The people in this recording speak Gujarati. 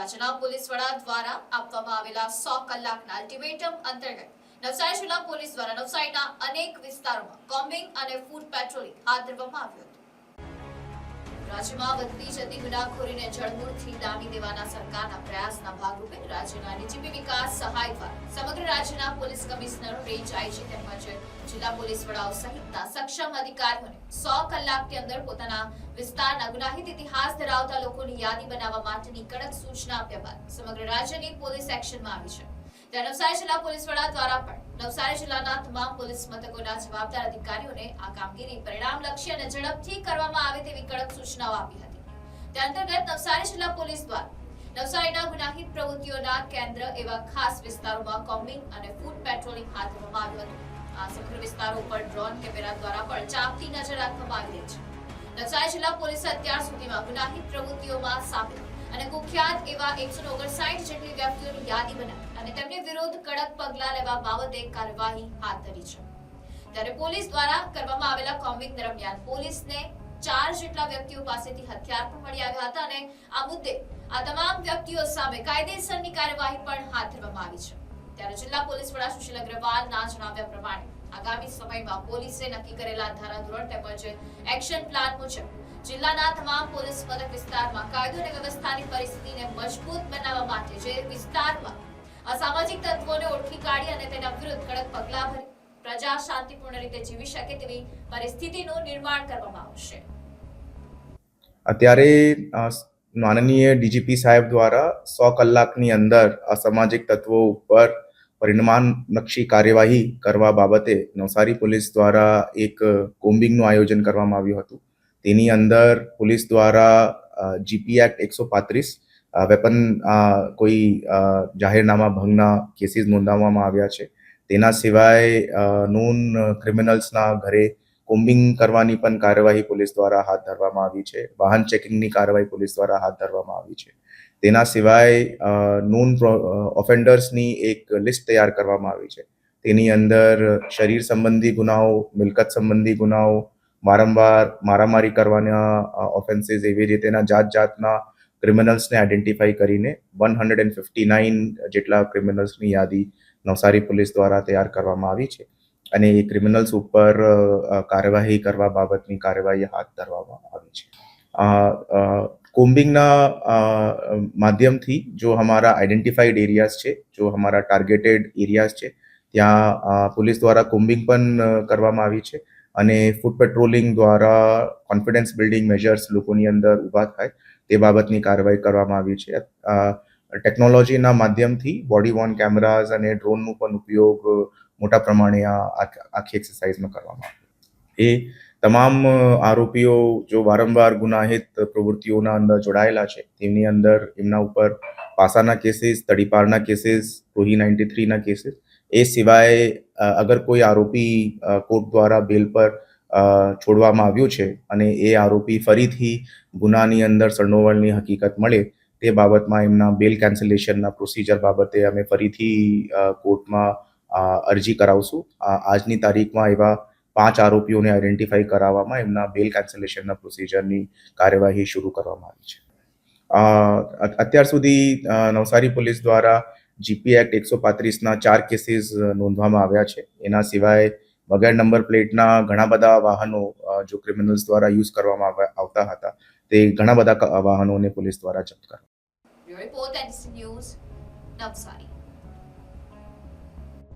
રાજ્યના પોલીસ વડા દ્વારા આપવામાં આવેલા સો કલાકના અલ્ટિમેટમ અંતર્ગત નવસારી જિલ્લા પોલીસ દ્વારા નવસારીના અનેક વિસ્તારોમાં કોમ્બિંગ અને ફૂડ પેટ્રોલિંગ હાથ ધરવામાં આવ્યું હતું. રાજ્યમાં વધતી જતી ગુનાખોરીને જળમૂળથી ડામી દેવાના સરકારના પ્રયાસના ભાગરૂપે રાજ્યના ડીજીપી વિકાસ સહાય દ્વારા સમગ્ર રાજ્યના પોલીસ કમિશનરો રેન્જ આઈજી તેમજ જિલ્લા પોલીસ વડાઓ સહિતના સક્ષમ અધિકારીઓને સો કલાકની અંદર પોતાના વિસ્તારના ગુનાહિત ઇતિહાસ ધરાવતા લોકોની યાદી બનાવવા માટેની કડક સૂચના આપ્યા બાદ સમગ્ર રાજ્યની પોલીસ એક્શનમાં આવી છે. ત્યારે નવસારી જિલ્લા પોલીસ વડા દ્વારા પણ નવસારી જિલ્લાના તમામ પોલીસ મથકોના જવાબદાર અધિકારીઓને આ કામગીરી પરિણામલક્ષી અને ઝડપથી કરવામાં આવે તેવી કડક સૂચનાઓ આપી હતી. તે અંતર્ગત નવસારી જિલ્લા પોલીસ દ્વારા નવસારીના ગુનાહિત પ્રવૃત્તિઓના કેન્દ્ર એવા ખાસ વિસ્તારોમાં કોમ્બિંગ અને ફૂડ પેટ્રોલિંગ હાથ ધરવામાં આવ્યું હતું. આ સમગ્ર વિસ્તારો ઉપર ડ્રોન કેમેરા દ્વારા પણ ચાંપતી નજર રાખવામાં આવી રહી છે. નવસારી જિલ્લા પોલીસે અત્યાર સુધીમાં ગુનાહિત પ્રવૃત્તિઓમાં સામેલ અને કુખ્યાત એવા એકસો ઓગણસાઠ જેટલી વ્યક્તિઓની યાદી બનાવી અને તેમની વિરુદ્ધ કડક પગલાં લેવા બાબતે કાર્યવાહી હાથ ધરી છે. ત્યારે પોલીસ દ્વારા કરવામાં આવેલા કોમ્બિંગ દરમિયાન પોલીસને ચાર જેટલા વ્યક્તિઓ પાસેથી હથિયાર પણ મળી આવ્યા હતા અને આ મુદ્દે આ તમામ વ્યક્તિઓ સામે કાયદેસરની કાર્યવાહી પણ હાથ ધરવામાં આવી છે. ત્યારે જિલ્લા પોલીસ વડા સુશીલ અગ્રવાલના જણાવ્યા પ્રમાણે આગામી સમયમાં પોલીસે નક્કી કરેલા ધારાધોરણ તેમજ એક્શન પ્લાન મુજબ જિલ્લાના તમામ પોલીસ મથક વિસ્તારમાં કાયદો અને વ્યવસ્થાની પરિસ્થિતિને મજબૂત બનાવવા માટે જે વિસ્તારમાં અસામાજિક તત્વોને ઓળખી કાઢી અને તેના વિરુદ્ધ કડક પગલાં ભરી પ્રજા શાંતિપૂર્ણ રીતે જીવી શકે તેવી પરિસ્થિતિનું નિર્માણ કરવામાં આવશે. અત્યારે માનનીય ડીજીપી સાહેબ દ્વારા સો કલાકની અંદર અસામાજિક તત્વો ઉપર પરિણામલક્ષી કાર્યવાહી કરવા બાબતે નવસારી પોલીસ દ્વારા એક કોમ્બિંગનું આયોજન કરવામાં આવ્યું હતું. તેની અંદર પોલીસ દ્વારા જીપી એક્ટ એકસો પાંત્રીસ વેપન કોઈ જાહેરનામા ભંગના કેસીસ નોંધાવવામાં આવ્યા છે. તેના સિવાય નોન ક્રિમિનલ્સના ઘરે કોમ્બિંગ કરવાની પણ કાર્યવાહી પોલીસ દ્વારા હાથ ધરવામાં આવી છે. વાહન ચેકિંગની કાર્યવાહી પોલીસ દ્વારા હાથ ધરવામાં આવી છે. તેના સિવાય નોન ઓફેન્ડર્સની એક લિસ્ટ તૈયાર કરવામાં આવી છે. તેની અંદર શરીર સંબંધી ગુનાઓ, મિલકત સંબંધી ગુનાઓ વારંવાર મારામારી કરવાના ઓફેન્સીસ એવી રીતેના જાત જાતના ક્રિમિનલ્સને આઈડેન્ટિફાઈ કરીને one hundred and fifty nine જેટલા ક્રિમિનલ્સની યાદી નવસારી પોલીસ દ્વારા તૈયાર કરવામાં આવી છે. અને એ ક્રિમિનલ્સ ઉપર કાર્યવાહી કરવા બાબતની કાર્યવાહી હાથ ધરવામાં આવી છે. કોમ્બિંગના માધ્યમથી જો અમારા આઈડેન્ટિફાઈડ એરિયાઝ છે, જો અમારા ટાર્ગેટેડ એરિયાઝ છે, ત્યાં પોલીસ દ્વારા કોમ્બિંગ પણ કરવામાં આવી છે. અને ફૂડ પેટ્રોલિંગ દ્વારા કોન્ફિડન્સ બિલ્ડિંગ મેજર્સ લોકોની અંદર ઊભા થાય તે બાબતની કાર્યવાહી કરવામાં આવી છે. ટેકનોલોજીના માધ્યમથી બોડી વોર્ન કેમેરાઝ અને ડ્રોનનો પણ ઉપયોગ મોટા પ્રમાણે આ આખી એક્સરસાઇઝમાં કરવામાં એ તમામ આરોપીઓ જો વારંવાર ગુનાહિત પ્રવૃત્તિઓના અંદર જોડાયેલા છે, તેમની અંદર એમના ઉપર પાસાના કેસીસ તડીપારના કેસીસ રોહી નાઇન્ટી થ્રીના કેસીસ એ સિવાય અગર કોઈ આરોપી કોર્ટ દ્વારા બેલ પર છોડવામાં આવ્યું છે અને એ આરોપી ફરીથી ગુનાની અંદર સંડોવણની હકીકત મળે, તે બાબતમાં એમના બેલ કેન્સલેશનના પ્રોસિજર બાબતે અમે ફરીથી કોર્ટમાં અરજી કરાવશું. આજની તારીખમાં એવા પાંચ આરોપીઓને આઈડેન્ટિફાઈ કરાવવામાં એમના બેલ કેન્સલેશનના પ્રોસિજરની કાર્યવાહી શરૂ કરવામાં આવી છે. અત્યાર સુધી નવસારી પોલીસ દ્વારા જીપી એક્ટ એકસો પાંત્રીસના ચાર કેસીસ નોંધવામાં આવ્યા છે. એના સિવાય વગર નંબર પ્લેટના ઘણા બધા વાહનો જો ક્રિમિનલ્સ દ્વારા યુઝ કરવામાં આવતા હતા, તે ઘણા બધા વાહનોને પોલીસ દ્વારા જપ્ત કરવા રિપોર્ટ ન્યૂઝ નવસારી